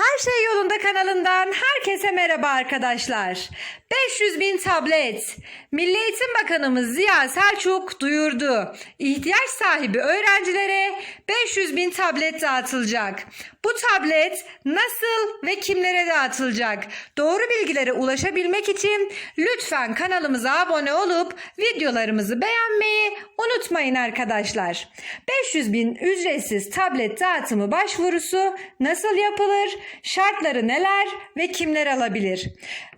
Her Şey Yolunda kanalından herkese merhaba arkadaşlar. 500 bin tablet. Milli Eğitim Bakanımız Ziya Selçuk duyurdu. İhtiyaç sahibi öğrencilere 500 bin tablet dağıtılacak. Bu tablet nasıl ve kimlere dağıtılacak? Doğru bilgilere ulaşabilmek için lütfen kanalımıza abone olup videolarımızı beğenmeyi unutmayın arkadaşlar. 500 bin ücretsiz tablet dağıtımı başvurusu nasıl yapılır? Şartları neler ve kimler alabilir?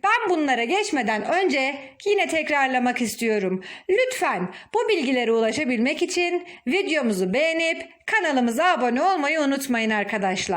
Ben bunlara geçmeden önce yine tekrarlamak istiyorum. Lütfen bu bilgilere ulaşabilmek için videomuzu beğenip kanalımıza abone olmayı unutmayın arkadaşlar.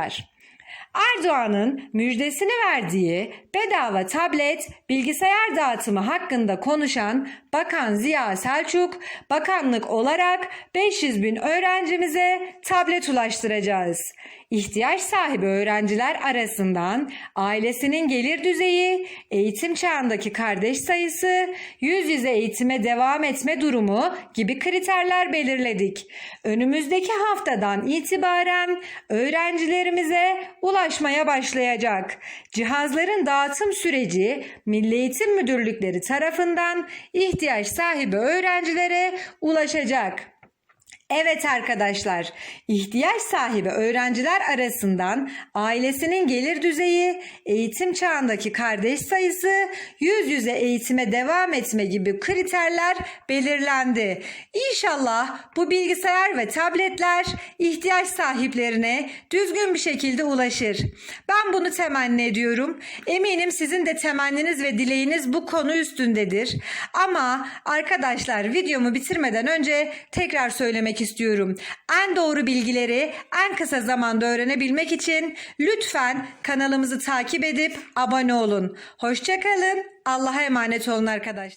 Erdoğan'ın müjdesini verdiği bedava tablet, bilgisayar dağıtımı hakkında konuşan Bakan Ziya Selçuk, bakanlık olarak 500 bin öğrencimize tablet ulaştıracağız. İhtiyaç sahibi öğrenciler arasından ailesinin gelir düzeyi, eğitim çağındaki kardeş sayısı, yüz yüze eğitime devam etme durumu gibi kriterler belirledik. Önümüzdeki haftadan itibaren öğrencilerimize ulaşmaya başlayacak. Cihazların dağıtım süreci Milli Eğitim Müdürlükleri tarafından ihtiyaç sahibi öğrencilere ulaşacak. Evet arkadaşlar, ihtiyaç sahibi öğrenciler arasından ailesinin gelir düzeyi, eğitim çağındaki kardeş sayısı, yüz yüze eğitime devam etme gibi kriterler belirlendi. İnşallah bu bilgisayar ve tabletler ihtiyaç sahiplerine düzgün bir şekilde ulaşır. Ben bunu temenni ediyorum. Eminim sizin de temenniniz ve dileğiniz bu konu üstündedir. Ama arkadaşlar videomu bitirmeden önce tekrar söylemek istiyorum. En doğru bilgileri en kısa zamanda öğrenebilmek için lütfen kanalımızı takip edip abone olun. Hoşçakalın. Allah'a emanet olun arkadaşlar.